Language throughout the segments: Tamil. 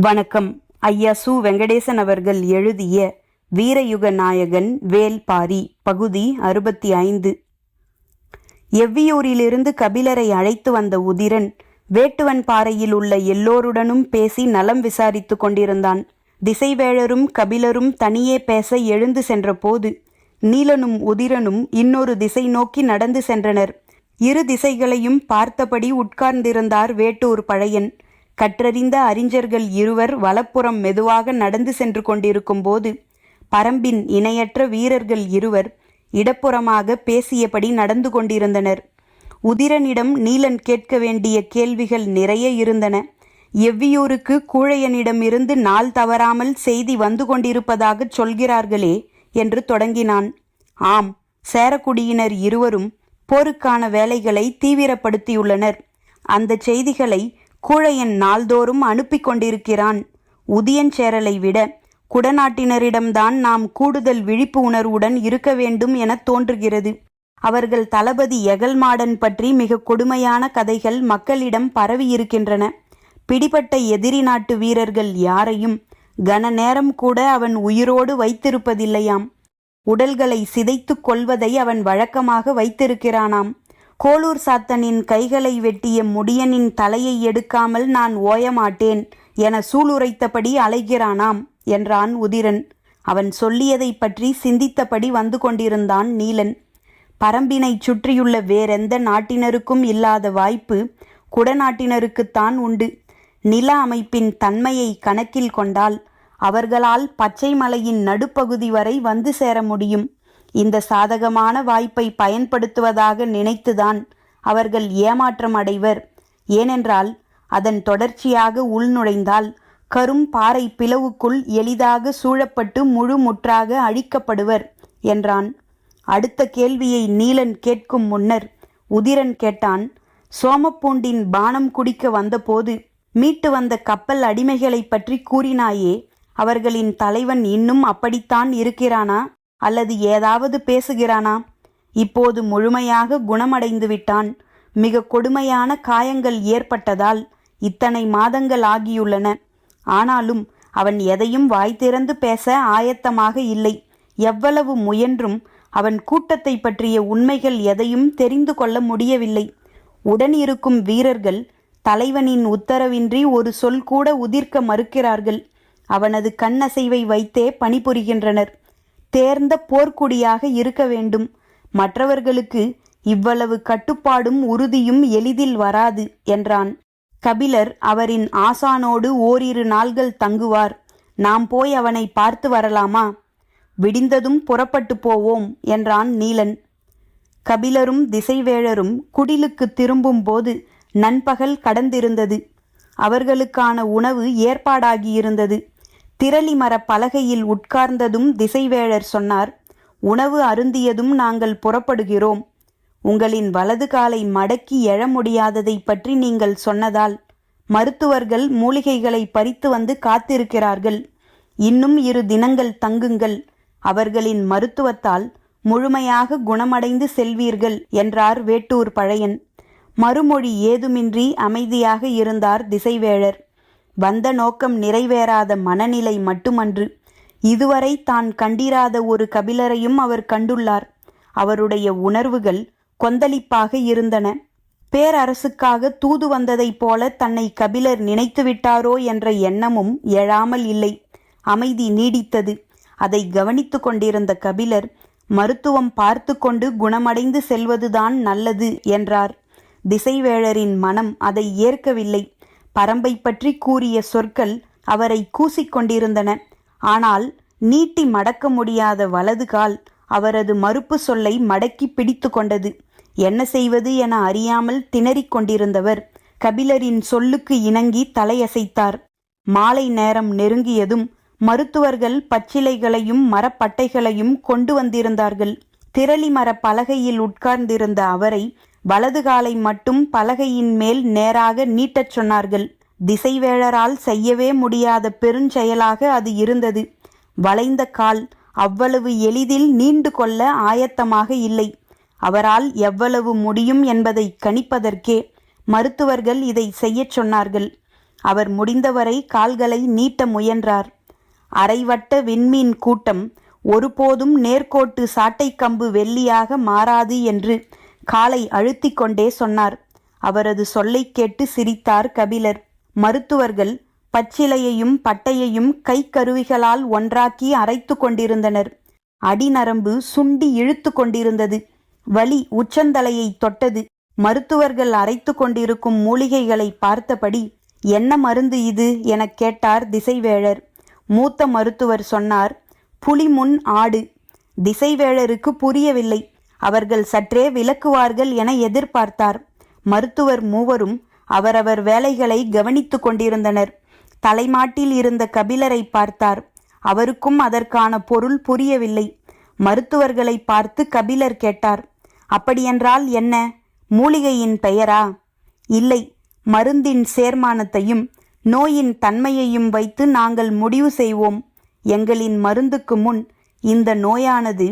வணக்கம். ஐயா சு. வெங்கடேசன் அவர்கள் எழுதிய வீரயுக நாயகன் வேல்பாரி பகுதி அறுபத்தி ஐந்து. எவ்வியூரிலிருந்து கபிலரை அழைத்து வந்த உதிரன் வேட்டுவன் பாறையில் உள்ள எல்லோருடனும் பேசி நலம் விசாரித்துக் கொண்டிருந்தான். திசைவேழரும் கபிலரும் தனியே பேச எழுந்து சென்றபோது நீலனும் உதிரனும் இன்னொரு திசை நோக்கி நடந்து சென்றனர். இரு திசைகளையும் பார்த்தபடி உட்கார்ந்திருந்தார் வேட்டூர் பழையன். கற்றறிந்த அறிஞர்கள் இருவர் வலப்புறம் மெதுவாக நடந்து சென்று கொண்டிருக்கும் போது பரம்பின் இணையற்ற வீரர்கள் இருவர் இடப்புறமாக பேசியபடி நடந்து கொண்டிருந்தனர். உதிரனிடம் நீலன் கேட்க வேண்டிய கேள்விகள் நிறைய இருந்தன. எவ்வியூருக்கு கூழையனிடமிருந்து நாள் தவறாமல் செய்தி வந்து கொண்டிருப்பதாகச் சொல்கிறார்களே என்று தொடங்கினான். ஆம் சேரக்குடியினர் இருவரும் போருக்கான வேலைகளை தீவிரப்படுத்தியுள்ளனர். அந்த செய்திகளை கூழையன் நாள்தோறும் அனுப்பி கொண்டிருக்கிறான். உதியஞ்சேரலை விட குடநாட்டினரிடம்தான் நாம் கூடுதல் விழிப்பு உணர்வுடன் இருக்க வேண்டும் என தோன்றுகிறது. அவர்கள் தளபதி எகல்மாடன் பற்றி மிக கொடுமையான கதைகள் மக்களிடம் பரவியிருக்கின்றன. பிடிபட்ட எதிரி நாட்டு வீரர்கள் யாரையும் கன நேரம் கூட அவன் உயிரோடு வைத்திருப்பதில்லையாம். உடல்களை சிதைத்துக் கொள்வதை அவன் வழக்கமாக வைத்திருக்கிறானாம். கோளூர் சாத்தனின் கைகளை வெட்டிய முடியனின் தலையை எடுக்காமல் நான் ஓயமாட்டேன் என சூளுரைத்தபடி அலைகிறானாம் என்றான் உதிரன். அவன் சொல்லியதைப் பற்றி சிந்தித்தபடி வந்து கொண்டிருந்தான் நீலன். பரம்பினை சுற்றியுள்ள வேறெந்த நாட்டினருக்கும் இல்லாத வாய்ப்பு குடநாட்டினருக்குத்தான் உண்டு. நில அமைப்பின் தன்மையை கணக்கில் கொண்டால் அவர்களால் பச்சை மலையின் நடுப்பகுதி வரை வந்து சேர முடியும். இந்த சாதகமான வாய்ப்பை பயன்படுத்துவதாக நினைத்துதான் அவர்கள் ஏமாற்றம் அடைவர். ஏனென்றால் அதன் தொடர்ச்சியாக உள்நுழைந்தால் கரும் பாறை பிளவுக்குள் எளிதாக சூழப்பட்டு முழு முற்றாக அழிக்கப்படுவர் என்றான். அடுத்த கேள்வியை நீலன் கேட்கும் முன்னர் உதிரன் கேட்டான் சோமப்பூண்டின் பானம் குடிக்க வந்தபோது மீட்டு வந்த கப்பல் அடிமைகளைப் பற்றி கூறினாயே அவர்களின் தலைவன் இன்னும் அப்படித்தான் இருக்கிறானா? அல்லது ஏதாவது பேசுகிறானா? இப்போது முழுமையாக குணமடைந்து விட்டான். மிக கொடுமையான காயங்கள் ஏற்பட்டதால் இத்தனை மாதங்கள் ஆகியுள்ளன. ஆனாலும் அவன் எதையும் வாய் திறந்து பேச ஆயத்தமாக இல்லை. எவ்வளவு முயன்றும் அவன் கூட்டத்தை பற்றிய உண்மைகள் எதையும் தெரிந்து கொள்ள முடியவில்லை. உடன் இருக்கும் வீரர்கள் தலைவனின் உத்தரவின்றி ஒரு சொல் கூட உதிர்க்க மறுக்கிறார்கள். அவனது கண்ணசைவை வைத்தே பணிபுரிகின்றனர். தேர்ந்த போர்க்குடியாக இருக்க வேண்டும். மற்றவர்களுக்கு இவ்வளவு கட்டுப்பாடும் உறுதியும் எளிதில் வராது என்றான். கபிலர் அவரின் ஆசானோடு ஓரிரு நாள்கள் தங்குவார். நாம் போய் அவனை பார்த்து வரலாமா? விடிந்ததும் புறப்பட்டு போவோம் என்றான் நீலன். கபிலரும் திசைவேழரும் குடிலுக்கு திரும்பும்போது நண்பகல் கடந்திருந்தது. அவர்களுக்கான உணவு ஏற்பாடாகியிருந்தது. திரளி மரப் பலகையில் உட்கார்ந்ததும் திசைவேழர் சொன்னார் உணவு அருந்தியதும் நாங்கள் புறப்படுகிறோம். உங்களின் வலது காலை மடக்கி எழ முடியாததை பற்றி நீங்கள் சொன்னதால் மருத்துவர்கள் மூலிகைகளை பறித்து வந்து காத்திருக்கிறார்கள். இன்னும் இரு தினங்கள் தங்குங்கள். அவர்களின் மருத்துவத்தால் முழுமையாக குணமடைந்து செல்வீர்கள் என்றார் வேட்டூர் பழையன். மறுமொழி ஏதுமின்றி அமைதியாக இருந்தார் திசைவேழர். வந்த நோக்கம் நிறைவேறாத மனநிலை மட்டுமன்று. இதுவரை தான் கண்டிராத ஒரு கபிலரையும் அவர் கண்டுள்ளார். அவருடைய உணர்வுகள் கொந்தளிப்பாக இருந்தன. பேரரசுக்காக தூது வந்ததைப் போல தன்னை கபிலர் நினைத்துவிட்டாரோ என்ற எண்ணமும் எழாமல் இல்லை. அமைதி நீடித்தது. அதை கவனித்து கொண்டிருந்த கபிலர் மருத்துவம் பார்த்து கொண்டு குணமடைந்து செல்வதுதான் நல்லது என்றார். திசைவேழரின் மனம் அதை ஏற்கவில்லை. பரம்பை பற்றி கூறிய சொற்கள் அவரை கூசிக்கொண்டிருந்தன. ஆனால் நீட்டி மடக்க முடியாத வலது கால் அவரது மறுப்பு சொல்லை மடக்கி பிடித்து கொண்டது. என்ன செய்வது என அறியாமல் திணறிக் கொண்டிருந்தவர் கபிலரின் சொல்லுக்கு இணங்கி தலையசைத்தார். மாலை நேரம் நெருங்கியதும் மருத்துவர்கள் பச்சிலைகளையும் மரப்பட்டைகளையும் கொண்டு வந்திருந்தார்கள். திரளி மர பலகையில் உட்கார்ந்திருந்த அவரை வலது காலை மட்டும் பலகையின் மேல் நேராக நீட்டச் சொன்னார்கள். திசைவேழரால் செய்யவே முடியாத பெருஞ்செயலாக அது இருந்தது. வளைந்த கால் அவ்வளவு எளிதில் நீண்டு கொள்ள ஆயத்தமாக இல்லை. அவரால் எவ்வளவு முடியும் என்பதை கணிப்பதற்கே மருத்துவர்கள் இதை செய்யச் சொன்னார்கள். அவர் முடிந்தவரை கால்களை நீட்ட முயன்றார். அரைவட்ட விண்மீன் கூட்டம் ஒருபோதும் நேர்கோட்டு சாட்டைக்கம்பு வெள்ளியாக மாறாது என்று காலை அழுத்திக் கொண்டே சொன்னார். அவரது சொல்லைக் கேட்டு சிரித்தார் கபிலர். மருத்துவர்கள் பச்சிலையையும் பட்டையையும் கைக்கருவிகளால் ஒன்றாக்கி அரைத்து கொண்டிருந்தனர். அடிநரம்பு சுண்டி இழுத்து கொண்டிருந்தது. வலி உச்சந்தலையை தொட்டது. மருத்துவர்கள் அரைத்து கொண்டிருக்கும் மூலிகைகளை பார்த்தபடி என்ன மருந்து இது? எனக் கேட்டார் திசைவேழர். மூத்த மருத்துவர் சொன்னார் புலிமுன் ஆடு. திசைவேழருக்கு புரியவில்லை. அவர்கள் சற்றே விலக்குவார்கள் என எதிர்பார்த்தார். மருத்துவர் மூவரும் அவரவர் வேலைகளை கவனித்துக் கொண்டிருந்தனர். தலைமாட்டில் இருந்த கபிலரை பார்த்தார். அவருக்கும் அதற்கான பொருள் புரியவில்லை. மருத்துவர்களை பார்த்து கபிலர் கேட்டார் அப்படியென்றால் என்ன? மூலிகையின் பெயரா? இல்லை மருந்தின் சேர்மானத்தையும் நோயின் தன்மையையும் வைத்து நாங்கள் முடிவு செய்வோம். எங்களின் மருந்துக்கு முன் இந்த நோயானது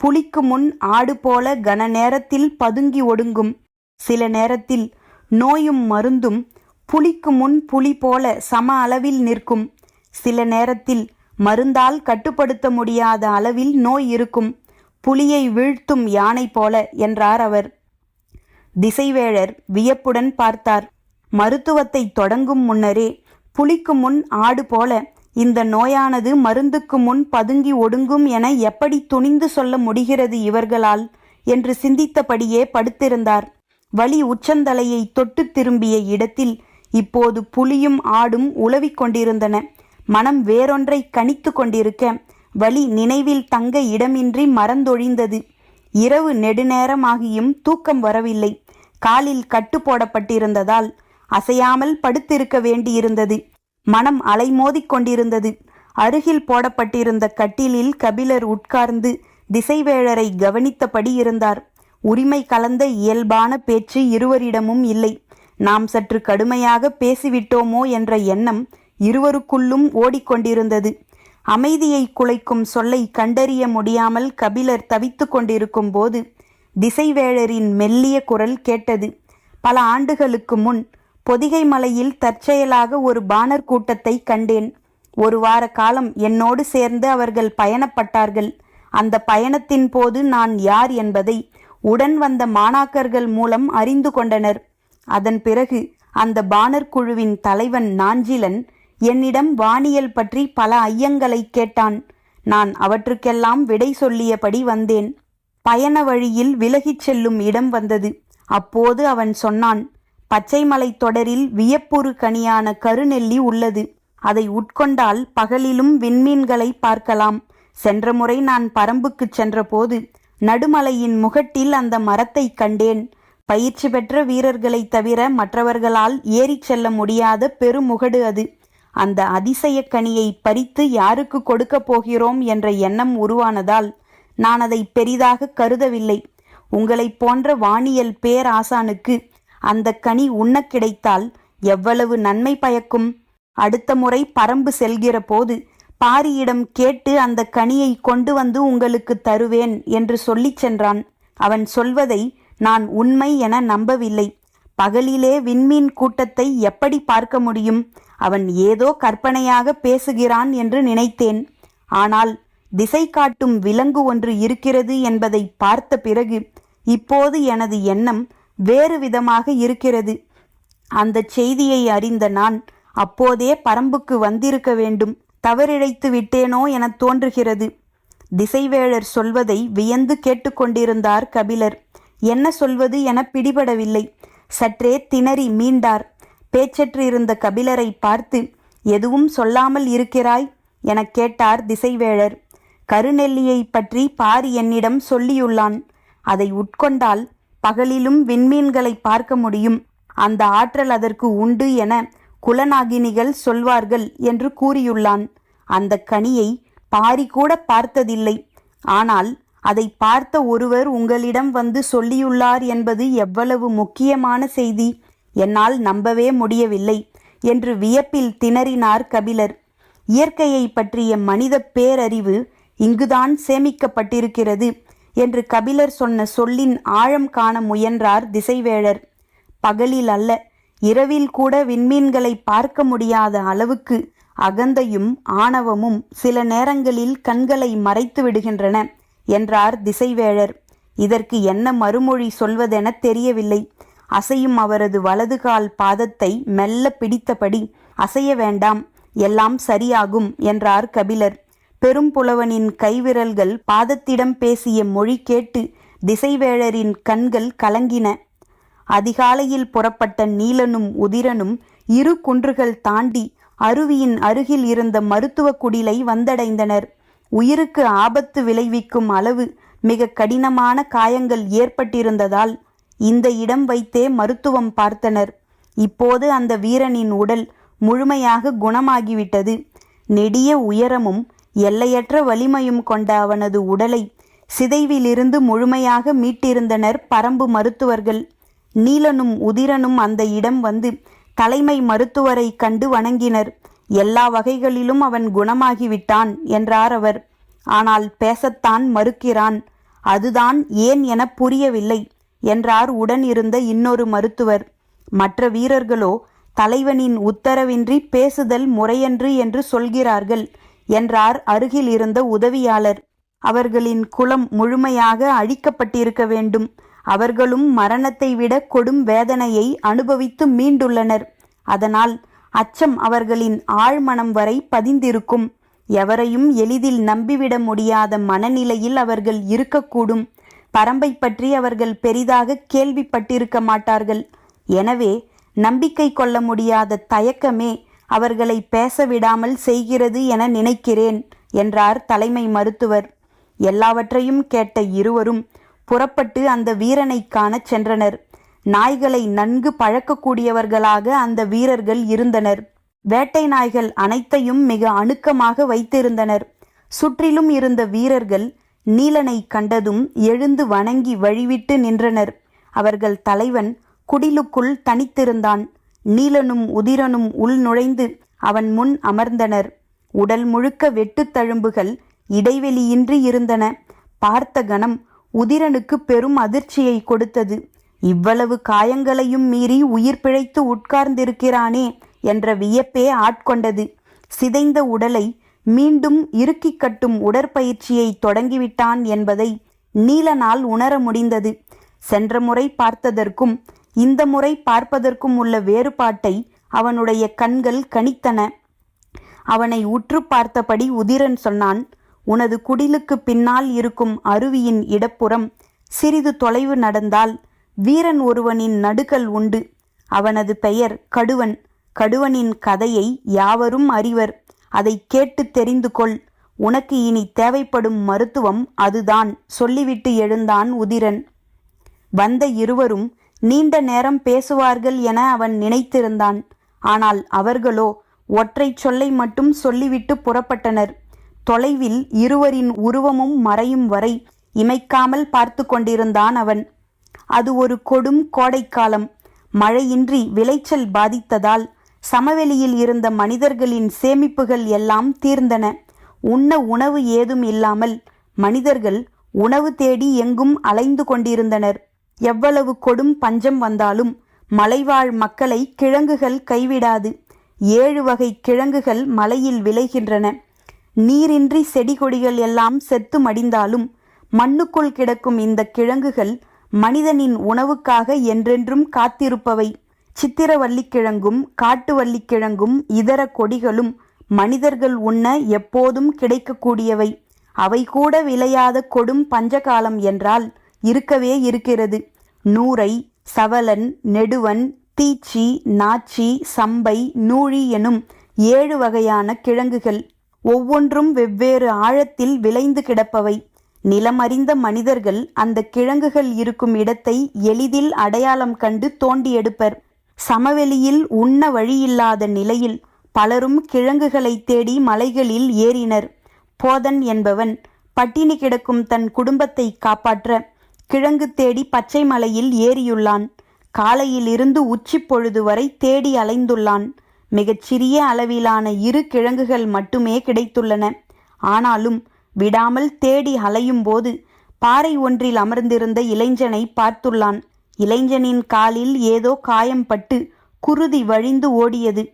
புலிக்கு முன் ஆடு போல கன நேரத்தில் பதுங்கி ஒடுங்கும். சில நேரத்தில் நோயும் மருந்தும் புலிக்கு முன் புலி போல சம அளவில் நிற்கும். சில நேரத்தில் மருந்தால் கட்டுப்படுத்த முடியாத அளவில் நோய் இருக்கும். புலியை வீழ்த்தும் யானை போல என்றார் அவர். திசைவேழர் வியப்புடன் பார்த்தார். மருத்துவத்தை தொடங்கும் முன்னரே புலிக்கு முன் ஆடு போல இந்த நோயானது மருந்துக்கு முன் பதுங்கி ஒடுங்கும் என எப்படி துணிந்து சொல்ல முடிகிறது இவர்களால்? என்று சிந்தித்தபடியே படுத்திருந்தார். வலி உச்சந்தலையை தொட்டு திரும்பிய இடத்தில் இப்போது புலியும் ஆடும் உலவிக் கொண்டிருந்தன. மனம் வேறொன்றை கணித்து கொண்டிருக்க வலி நினைவில் தங்க இடமின்றி மறந்தொழிந்தது. இரவு நெடுநேரமாகியும் தூக்கம் வரவில்லை. காலில் கட்டு போடப்பட்டிருந்ததால் அசையாமல் படுத்திருக்க வேண்டியிருந்தது. மனம் அலைமோதிக் கொண்டிருந்தது அருகில் போடப்பட்டிருந்த கட்டிலில் கபிலர் உட்கார்ந்து திசைவேழரை கவனித்தபடி இருந்தார். உரிமை கலந்த இயல்பான பேச்சு இருவரிடமும் இல்லை. நாம் சற்று கடுமையாக பேசிவிட்டோமோ என்ற எண்ணம் இருவருக்குள்ளும் ஓடிக்கொண்டிருந்தது. அமைதியை குலைக்கும் சொல்லை கண்டறிய முடியாமல் கபிலர் தவித்து கொண்டிருக்கும் போது திசைவேழரின் மெல்லிய குரல் கேட்டது. பல ஆண்டுகளுக்கு முன் பொதிகை மலையில் தற்செயலாக ஒரு பாணர் கூட்டத்தை கண்டேன். ஒரு வார காலம் என்னோடு சேர்ந்து அவர்கள் பயணப்பட்டார்கள். அந்த பயணத்தின் போது நான் யார் என்பதை உடன் வந்த மாணாக்கர்கள் மூலம் அறிந்து கொண்டனர். அதன் பிறகு அந்த பாணர் குழுவின் தலைவன் நாஞ்சிலன் என்னிடம் வானியல் பற்றி பல ஐயங்களை கேட்டான். நான் அவற்றுக்கெல்லாம் விடை சொல்லியபடி வந்தேன். பயண வழியில் விலகிச் செல்லும் இடம் வந்தது. அப்போது அவன் சொன்னான் பச்சைமலை தொடரில் வியப்புறு கனியான கருநெல்லி உள்ளது. அதை உட்கொண்டால் பகலிலும் விண்மீன்களை பார்க்கலாம். சென்ற முறை நான் பரம்புக்குச் சென்றபோது நடுமலையின் முகட்டில் அந்த மரத்தை கண்டேன். பயிற்சி பெற்ற வீரர்களை தவிர மற்றவர்களால் ஏறிச் செல்ல முடியாத பெருமுகடு அது. அந்த அதிசய கனியை பறித்து யாருக்கு கொடுக்கப் போகிறோம் என்ற எண்ணம் உருவானதால் நான் அதை பெரிதாக கருதவில்லை. உங்களைப் போன்ற வானியல் பேராசானுக்கு அந்த கனி உண்ணக் கிடைத்தால் எவ்வளவு நன்மை பயக்கும்? அடுத்த முறை பரம்பு செல்கிற போது பாரியிடம் கேட்டு அந்த கனியை கொண்டு வந்து உங்களுக்கு தருவேன் என்று சொல்லிச் சென்றான். அவன் சொல்வதை நான் உண்மை என நம்பவில்லை. பகலிலே விண்மீன் கூட்டத்தை எப்படி பார்க்க முடியும்? அவன் ஏதோ கற்பனையாக பேசுகிறான் என்று நினைத்தேன். ஆனால் திசை காட்டும் விலங்கு ஒன்று இருக்கிறது என்பதை பார்த்த பிறகு இப்போது எனது எண்ணம் வேறு விதமாக இருக்கிறது. அந்த செய்தியை அறிந்த நான் அப்போதே பரம்புக்கு வந்திருக்க வேண்டும். தவறிழைத்து விட்டேனோ எனத் தோன்றுகிறது. திசைவேழர் சொல்வதை வியந்து கேட்டுக்கொண்டிருந்தார் கபிலர். என்ன சொல்வது என பிடிபடவில்லை. சற்றே திணறி மீண்டார். பேச்சற்று இருந்த கபிலரை பார்த்து எதுவும் சொல்லாமல் இருக்கிறாய்? எனக் கேட்டார் திசைவேழர். கருநெல்லியை பற்றி பாரி என்னிடம் சொல்லியுள்ளான். அதை உட்கொண்டால் பகலிலும் விண்மீன்களை பார்க்க முடியும். அந்த ஆற்றல் அதற்கு உண்டு என குலநாகினிகள் சொல்வார்கள் என்று கூறியுள்ளான். அந்த கனியை பாரி கூட பார்த்ததில்லை. ஆனால் அதை பார்த்த ஒருவர் உங்களிடம் வந்து சொல்லியுள்ளார் என்பது எவ்வளவு முக்கியமான செய்தி. என்னால் நம்பவே முடியவில்லை என்று வியப்பில் திணறினார் கபிலர். இயற்கையை பற்றிய மனித பேரறிவு இங்குதான் சேமிக்கப்பட்டிருக்கிறது. என்று கபிலர் சொன்ன சொல்லின் ஆழம் காண முயன்றார் திசைவேழர். பகலில் அல்ல இரவில் கூட விண்மீன்களை பார்க்க முடியாத அளவுக்கு அகந்தையும் ஆணவமும் சில நேரங்களில் கண்களை மறைத்து விடுகின்றன என்றார் திசைவேழர். இதற்கு என்ன மறுமொழி சொல்வதென தெரியவில்லை. அசையும் அவரது வலதுகால் பாதத்தை மெல்ல பிடித்தபடி அசைய வேண்டாம் எல்லாம் சரியாகும் என்றார் கபிலர். பெரும்புலவனின் கைவிரல்கள் பாதத்திடம் பேசிய மொழி கேட்டு திசைவேழரின் கண்கள் கலங்கின. அதிகாலையில் புறப்பட்ட நீலனும் உதிரனும் இரு குன்றுகள் தாண்டி அருவியின் அருகில் இருந்த மருத்துவ குடிலை வந்தடைந்தனர். உயிருக்கு ஆபத்து விளைவிக்கும் அளவு மிக கடினமான காயங்கள் ஏற்பட்டிருந்ததால் இந்த இடம் வைத்தே மருத்துவம் பார்த்தனர். இப்போது அந்த வீரனின் உடல் முழுமையாக குணமாகிவிட்டது. நெடிய உயரமும் எல்லையற்ற வலிமையும் கொண்ட அவனது உடலை சிதைவிலிருந்து முழுமையாக மீட்டிருந்தனர் பரம்பு மருத்துவர்கள். நீலனும் உதிரனும் அந்த இடம் வந்து தலைமை மருத்துவரை கண்டு வணங்கினர். எல்லா வகைகளிலும் அவன் குணமாகிவிட்டான் என்றார் அவர். ஆனால் பேசத்தான் மறுக்கிறான். அதுதான் ஏன் என புரியவில்லை என்றார் உடன் இருந்த இன்னொரு மருத்துவர். மற்ற வீரர்களோ தலைவனின் உத்தரவின்றி பேசுதல் முறையன்று என்று சொல்கிறார்கள் என்றார் அருகில் இருந்த உதவியாளர். அவர்களின் குலம் முழுமையாக அழிக்கப்பட்டிருக்க வேண்டும். அவர்களும் மரணத்தை விட கொடும் வேதனையை அனுபவித்து மீண்டுள்ளனர். அதனால் அச்சம் அவர்களின் ஆழ்மனம் வரை பதிந்திருக்கும். எவரையும் எளிதில் நம்பிவிட முடியாத மனநிலையில் அவர்கள் இருக்கக்கூடும். பரம்பை பற்றி அவர்கள் பெரிதாக கேள்விப்பட்டிருக்க மாட்டார்கள். எனவே நம்பிக்கை கொள்ள முடியாத தயக்கமே அவர்களை பேச விடாமல் செய்கிறது என நினைக்கிறேன் என்றார் தலைமை மருத்துவர். எல்லாவற்றையும் கேட்ட இருவரும் புறப்பட்டு அந்த வீரனை காணச் சென்றனர். நாய்களை நன்கு பழக்கக்கூடியவர்களாக அந்த வீரர்கள் இருந்தனர். வேட்டை நாய்கள் அனைத்தையும் மிக அணுக்கமாக வைத்திருந்தனர். சுற்றிலும் இருந்த வீரர்கள் நீலனை கண்டதும் எழுந்து வணங்கி வழிவிட்டு நின்றனர். அவர்கள் தலைவன் குடிலுக்குள் தனித்திருந்தான். நீலனும் உதிரனும் உள் நுழைந்து அவன் முன் அமர்ந்தனர். உடல் முழுக்க வெட்டுத்தழும்புகள் இடைவெளியின்றி இருந்தன. பார்த்த கணம் உதிரனுக்கு பெரும் அதிர்ச்சியை கொடுத்தது. இவ்வளவு காயங்களையும் மீறி உயிர் பிழைத்து உட்கார்ந்திருக்கிறானே என்ற வியப்பே ஆட்கொண்டது. சிதைந்த உடலை மீண்டும் இறுக்கிக் கட்டும் உடற்பயிற்சியை தொடங்கிவிட்டான் என்பதை நீலனால் உணர முடிந்தது. சென்ற முறை பார்த்ததற்கும் இந்த முறை பார்ப்பதற்கும் உள்ள வேறுபாட்டை அவனுடைய கண்கள் கணித்தன. அவனை உற்று பார்த்தபடி உதிரன் சொன்னான் உனது குடிலுக்கு பின்னால் இருக்கும் அருவியின் இடப்புறம் சிறிது தொலைவு நடந்தால் வீரன் ஒருவனின் நடுக்கல் உண்டு. அவனது பெயர் கடுவன். கடுவனின் கதையை யாவரும் அறிவர். அதை கேட்டு தெரிந்து கொள். உனக்கு இனி தேவைப்படும் மருத்துவம் அதுதான் சொல்லிவிட்டு எழுந்தான் உதிரன். வந்த இருவரும் நீண்ட நேரம் பேசுவார்கள் என அவன் நினைத்திருந்தான். ஆனால் அவர்களோ ஒற்றை சொல்லை மட்டும் சொல்லிவிட்டு புறப்பட்டனர். தொலைவில் இருவரின் உருவமும் மறையும் வரை இமைக்காமல் பார்த்து கொண்டிருந்தான் அவன். அது ஒரு கொடும் கோடைக்காலம். மழையின்றி விளைச்சல் பாதித்ததால் சமவெளியில் இருந்த மனிதர்களின் சேமிப்புகள் எல்லாம் தீர்ந்தன. உண்ண உணவு ஏதும் இல்லாமல் மனிதர்கள் உணவு தேடி எங்கும் அலைந்து கொண்டிருந்தனர். எவ்வளவு கொடும் பஞ்சம் வந்தாலும் மலைவாழ் மக்களை கிழங்குகள் கைவிடாது. ஏழு வகை கிழங்குகள் மலையில் விளைகின்றன. நீரின்றி செடி கொடிகள் எல்லாம் செத்து மடிந்தாலும் மண்ணுக்குள் கிடக்கும் இந்த கிழங்குகள் மனிதனின் உணவுக்காக என்றென்றும் காத்திருப்பவை. சித்திரவள்ளிக்கிழங்கும் காட்டுவள்ளிக்கிழங்கும் இதர கொடிகளும் மனிதர்கள் உண்ண எப்போதும் கிடைக்கக்கூடியவை. அவை கூட விளையாத கொடும் பஞ்சகாலம் என்றால் இருக்கவே இருக்கிறது. நூரை சவலன் நெடுவன் தீச்சி நாச்சி சம்பை நூழி எனும் ஏழு வகையான கிழங்குகள் ஒவ்வொன்றும் வெவ்வேறு ஆழத்தில் விளைந்து கிடப்பவை. நிலமறிந்த மனிதர்கள் அந்த கிழங்குகள் இருக்கும் இடத்தை எளிதில் அடையாளம் கண்டு தோண்டி எடுப்பர். சமவெளியில் உண்ண வழியில்லாத நிலையில் பலரும் கிழங்குகளை தேடி மலைகளில் ஏறினர். போதன் என்பவன் பட்டினி கிடக்கும் தன் குடும்பத்தை காப்பாற்ற கிழங்கு தேடி பச்சை மலையில் ஏறியுள்ளான். காலையிலிருந்து உச்சி பொழுது வரை தேடி அலைந்துள்ளான். மிகச்சிறிய அளவிலான இரு கிழங்குகள் மட்டுமே கிடைத்துள்ளன. ஆனாலும் விடாமல் தேடி அலையும் போது பாறை ஒன்றில் அமர்ந்திருந்த இளைஞனை பார்த்துள்ளான். இளைஞனின் காலில் ஏதோ காயம் பட்டு குருதி வழிந்து ஓடியது.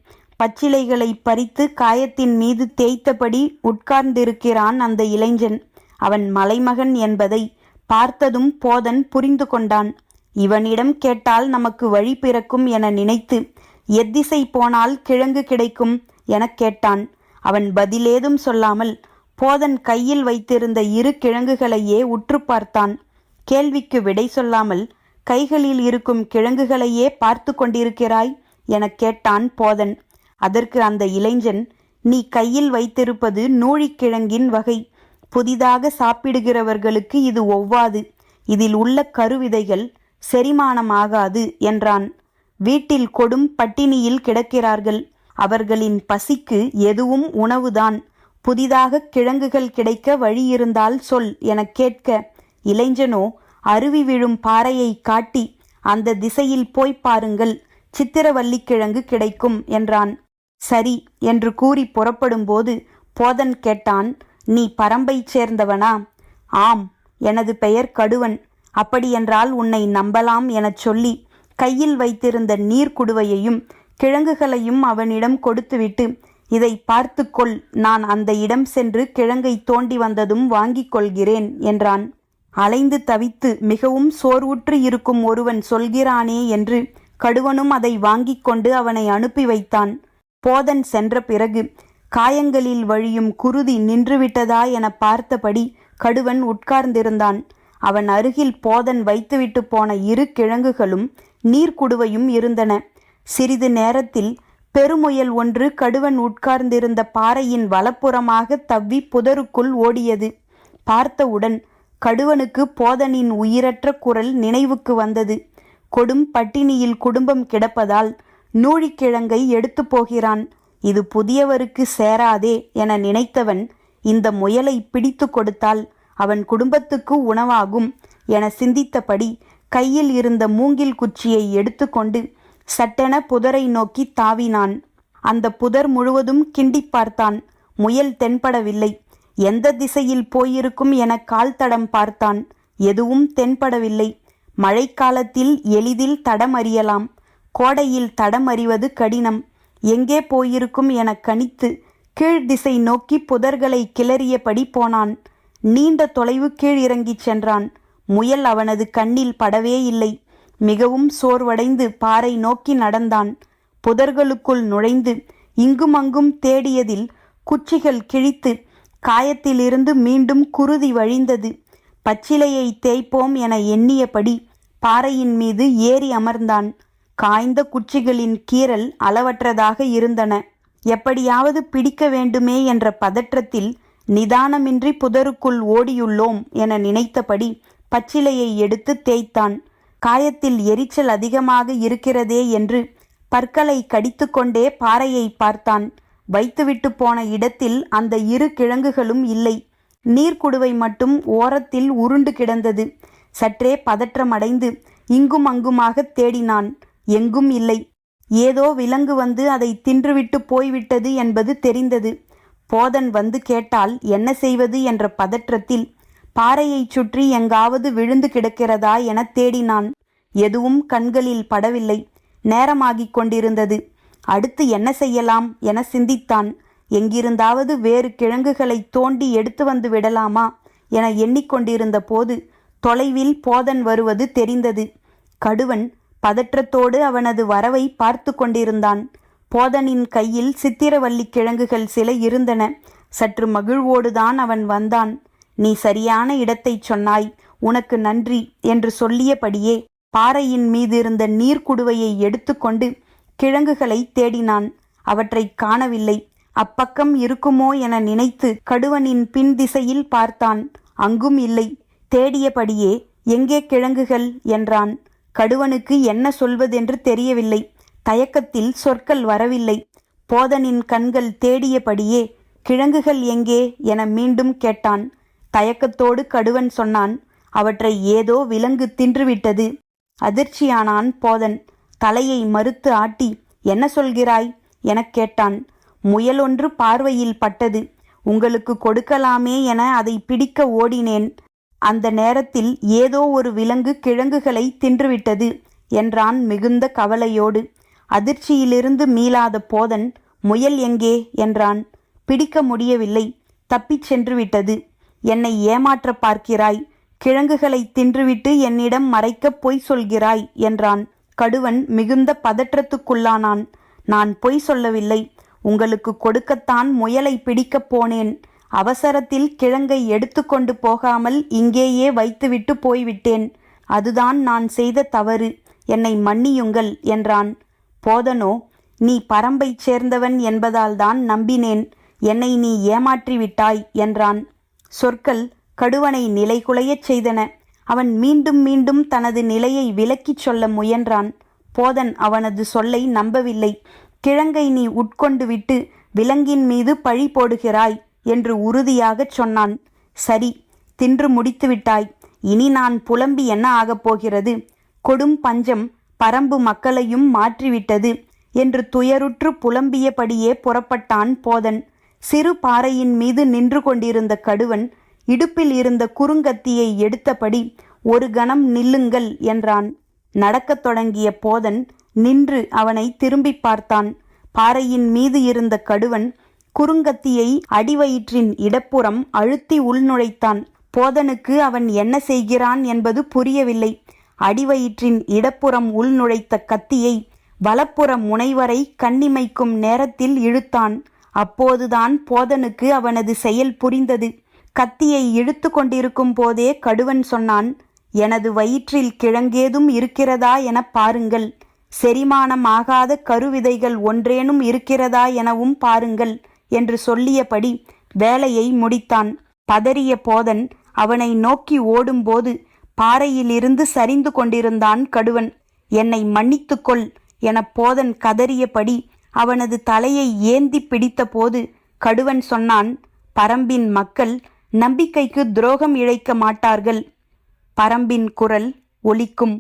பச்சிலைகளை பறித்து காயத்தின் மீது தேய்த்தபடி உட்கார்ந்திருக்கிறான் அந்த இளைஞன். அவன் மலைமகன் என்பதை பார்த்ததும் போதன் புரிந்து கொண்டான். இவனிடம் கேட்டால் நமக்கு வழி பிறக்கும் என நினைத்து எத்திசை போனால் கிழங்கு கிடைக்கும் எனக் கேட்டான். அவன் பதிலேதும் சொல்லாமல் போதன் கையில் வைத்திருந்த இரு கிழங்குகளையே உற்று பார்த்தான். கேள்விக்கு விடை சொல்லாமல் கைகளில் இருக்கும் கிழங்குகளையே பார்த்து கொண்டிருக்கிறாய் எனக் கேட்டான் போதன். அதற்கு அந்த இளைஞன் நீ கையில் வைத்திருப்பது நூழிக்கிழங்கின் வகை. புதிதாக சாப்பிடுகிறவர்களுக்கு இது ஒவ்வாது. இதில் உள்ள கருவிதைகள் செரிமானமாகாது என்றான். வீட்டில் கொடும் பட்டினியில் கிடக்கிறார்கள். அவர்களின் பசிக்கு எதுவும் உணவுதான். புதிதாக கிழங்குகள் கிடைக்க வழியிருந்தால் சொல் எனக் கேட்க இளைஞனோ அருவி விழும் பாறையை காட்டி அந்த திசையில் போய்ப் பாருங்கள். சித்திரவல்லிக்கிழங்கு கிடைக்கும் என்றான். சரி என்று கூறி புறப்படும்போது போதன் கேட்டான் நீ பரம்பைச் சேர்ந்தவனா? ஆம் எனது பெயர் கடுவன். அப்படியென்றால் உன்னை நம்பலாம் எனச் சொல்லி கையில் வைத்திருந்த நீர்க்குடுவையையும் கிழங்குகளையும் அவனிடம் கொடுத்துவிட்டு இதை பார்த்துக்கொள் நான் அந்த இடம் சென்று கிழங்கை தோண்டி வந்ததும் வாங்கிக் கொள்கிறேன் என்றான். அலைந்து தவித்து மிகவும் சோர்வுற்று இருக்கும் ஒருவன் சொல்கிறானே என்று கடுவனும் அதை வாங்கிக் கொண்டு அவனை அனுப்பி வைத்தான். போதன் சென்ற பிறகு காயங்களில் வழியும் குருதி நின்றுவிட்டதா என பார்த்தபடி கடுவன் உட்கார்ந்திருந்தான். அவன் அருகில் போதன் வைத்துவிட்டு போன இரு கிழங்குகளும் நீர்க்குடுவையும் இருந்தன. சிறிது நேரத்தில் பெருமுயல் ஒன்று கடுவன் உட்கார்ந்திருந்த பாறையின் வலப்புறமாக தவ்வி புதருக்குள் ஓடியது. பார்த்தவுடன் கடுவனுக்கு போதனின் உயிரற்ற குரல் நினைவுக்கு வந்தது. கொடும் பட்டினியில் குடும்பம் கிடப்பதால் நூழிக்கிழங்கை எடுத்து போகிறான். இது புதியவருக்கு சேராதே என நினைத்தவன் இந்த முயலை பிடித்து கொடுத்தால் அவன் குடும்பத்துக்கு உணவாகும் என சிந்தித்தபடி கையில் இருந்த மூங்கில் குச்சியை எடுத்துக்கொண்டு சட்டென புதரை நோக்கி தாவினான். அந்த புதர் முழுவதும் கிண்டி பார்த்தான். முயல் தென்படவில்லை. எந்த திசையில் போயிருக்கும் என கால் தடம் பார்த்தான். எதுவும் தென்படவில்லை. மழைக்காலத்தில் எளிதில் தடம் அறியலாம் கோடையில் தடம் அறிவது கடினம். எங்கே போயிருக்கும் என கணித்து கீழ் திசை நோக்கி புதர்களை கிளறியபடி போனான். நீண்ட தொலைவு கீழ் இறங்கிச் சென்றான். முயல் அவனது கண்ணில் படவே இல்லை. மிகவும் சோர்வடைந்து பாறை நோக்கி நடந்தான். புதர்களுக்குள் நுழைந்து இங்குமங்கும் தேடியதில் குச்சிகள் கிழித்து காயத்திலிருந்து மீண்டும் குருதி வழிந்தது. பச்சிலையை தேய்ப்போம் என எண்ணியபடி பாறையின் மீது ஏறி அமர்ந்தான். காய்ந்த குச்சிகளின் கீறல் அளவற்றதாக இருந்தன. எப்படியாவது பிடிக்க வேண்டுமே என்ற பதற்றத்தில் நிதானமின்றி புதருக்குள் ஓடியுள்ளோம் என நினைத்தபடி பச்சிலையை எடுத்து தேய்த்தான். காயத்தில் எரிச்சல் அதிகமாக இருக்கிறதே என்று பற்களை கடித்துக்கொண்டே பாறையை பார்த்தான். வைத்துவிட்டு போன இடத்தில் அந்த இரு கிழங்குகளும் இல்லை. நீர்க்குடுவை மட்டும் ஓரத்தில் உருண்டு கிடந்தது. சற்றே பதற்றமடைந்து இங்கும் அங்குமாக தேடினான். எங்கும் இல்லை. ஏதோ விலங்கு வந்து அதை தின்றுவிட்டு போய்விட்டது என்பது தெரிந்தது. போதன் வந்து கேட்டால் என்ன செய்வது? என்ற பதற்றத்தில் பாறையைச் சுற்றி எங்காவது விழுந்து கிடக்கிறதா? என தேடினான். எதுவும் கண்களில் படவில்லை. நேரமாகிக் கொண்டிருந்தது. அடுத்து என்ன செய்யலாம் என சிந்தித்தான். எங்கிருந்தாவது வேறு கிழங்குகளை தோண்டி எடுத்து வந்து விடலாமா? என எண்ணிக்கொண்டிருந்த போது தொலைவில் போதன் வருவது தெரிந்தது. கடுவன் பதற்றத்தோடு அவனது வரவை பார்த்து கொண்டிருந்தான். போதனின் கையில் சித்திரவல்லி கிழங்குகள் சில இருந்தன. சற்று மகிழ்வோடுதான் அவன் வந்தான். நீ சரியான இடத்தைச் சொன்னாய். உனக்கு நன்றி என்று சொல்லியபடியே பாறையின் மீது இருந்த நீர்க்குடுவையை எடுத்துக்கொண்டு கிழங்குகளை தேடினான். அவற்றை காணவில்லை. அப்பக்கம் இருக்குமோ என நினைத்து கடுவனின் பின் திசையில் பார்த்தான். அங்கும் இல்லை. தேடியபடியே எங்கே கிழங்குகள்? என்றான். கடுவனுக்கு என்ன சொல்வதென்று தெரியவில்லை. தயக்கத்தில் சொற்கள் வரவில்லை. போதனின் கண்கள் தேடியபடியே கிழங்குகள் எங்கே? என மீண்டும் கேட்டான். தயக்கத்தோடு கடுவன் சொன்னான் அவற்றை ஏதோ விலங்கு தின்றுவிட்டது. அதிர்ச்சியானான் போதன். தலையை மறுத்து ஆட்டி என்ன சொல்கிறாய்? எனக் கேட்டான். முயலொன்று பார்வையில் பட்டது. உங்களுக்கு கொடுக்கலாமே என அதை பிடிக்க ஓடினேன். அந்த நேரத்தில் ஏதோ ஒரு விலங்கு கிழங்குகளை தின்றுவிட்டது என்றான் மிகுந்த கவலையோடு. அதிர்ச்சியிலிருந்து மீளாத போதன் முயல் எங்கே? என்றான். பிடிக்க முடியவில்லை. தப்பிச் சென்று விட்டது என்னை ஏமாற்ற பார்க்கிறாய். கிழங்குகளை தின்றுவிட்டு என்னிடம் மறைக்கப் பொய் சொல்கிறாய் என்றான். கடுவன் மிகுந்த பதற்றத்துக்குள்ளானான். நான் பொய் சொல்லவில்லை. உங்களுக்கு கொடுக்கத்தான் முயலை பிடிக்கப் போனேன். அவசரத்தில் கிழங்கை எடுத்துக்கொண்டு போகாமல் இங்கேயே வைத்துவிட்டு போய்விட்டேன். அதுதான் நான் செய்த தவறு. என்னை மன்னியுங்கள் என்றான். போதனோ நீ பரம்பைச் சேர்ந்தவன் என்பதால்தான் நம்பினேன். என்னை நீ ஏமாற்றி விட்டாய் என்றான். சொற்கள் கடுவனை நிலைகுலையச் செய்தன. அவன் மீண்டும் மீண்டும் தனது நிலையை விலக்கிச் சொல்ல முயன்றான். போதன் அவனது சொல்லை நம்பவில்லை. கிழங்கை நீ உட்கொண்டு விட்டு விலங்கின் மீது பழி போடுகிறாய். என்று உறுதியாகச் சொன்னான். சரி தின்று முடித்துவிட்டாய். இனி நான் புலம்பி என்ன ஆகப் போகிறது? கொடும் பஞ்சம் பரம்பு மக்களையும் மாற்றிவிட்டது என்று துயருற்று புலம்பியபடியே புறப்பட்டான் போதன். சிறு பாறையின் மீது நின்று கொண்டிருந்த கடுவன் இடுப்பில் இருந்த குறுங்கத்தியை எடுத்தபடி ஒரு கணம் நில்லுங்கள் என்றான். நடக்கத் தொடங்கிய போதன் நின்று அவனை திரும்பி பார்த்தான். பாறையின் மீது இருந்த கடுவன் குறுங்கத்தியை அடிவயிற்றின் இடப்புறம் அழுத்தி உள்நுழைத்தான். போதனுக்கு அவன் என்ன செய்கிறான் என்பது புரியவில்லை. அடிவயிற்றின் இடப்புறம் உள்நுழைத்த கத்தியை வலப்புற முனைவரை கண்ணிமைக்கும் நேரத்தில் இழுத்தான். அப்போதுதான் போதனுக்கு அவனது செயல் புரிந்தது. கத்தியை இழுத்து கொண்டிருக்கும் போதே கடுவன் சொன்னான் எனது வயிற்றில் கிழங்கேதும் இருக்கிறதா எனப் பாருங்கள். செரிமானமாகாத கருவிதைகள் ஒன்றேனும் இருக்கிறதா எனவும் பாருங்கள். என்று சொல்லியபடி வேலையை முடித்தான். பதறிய போதன் அவனை நோக்கி ஓடும்போது பாறையிலிருந்து சரிந்து கொண்டிருந்தான் கடுவன். என்னை மன்னித்துக்கொள் என போதன் கதறியபடி அவனது தலையை ஏந்தி பிடித்தபோது கடுவன் சொன்னான் பரம்பின் மக்கள் நம்பிக்கைக்கு துரோகம் இழைக்க மாட்டார்கள். பரம்பின் குரல் ஒலிக்கும்.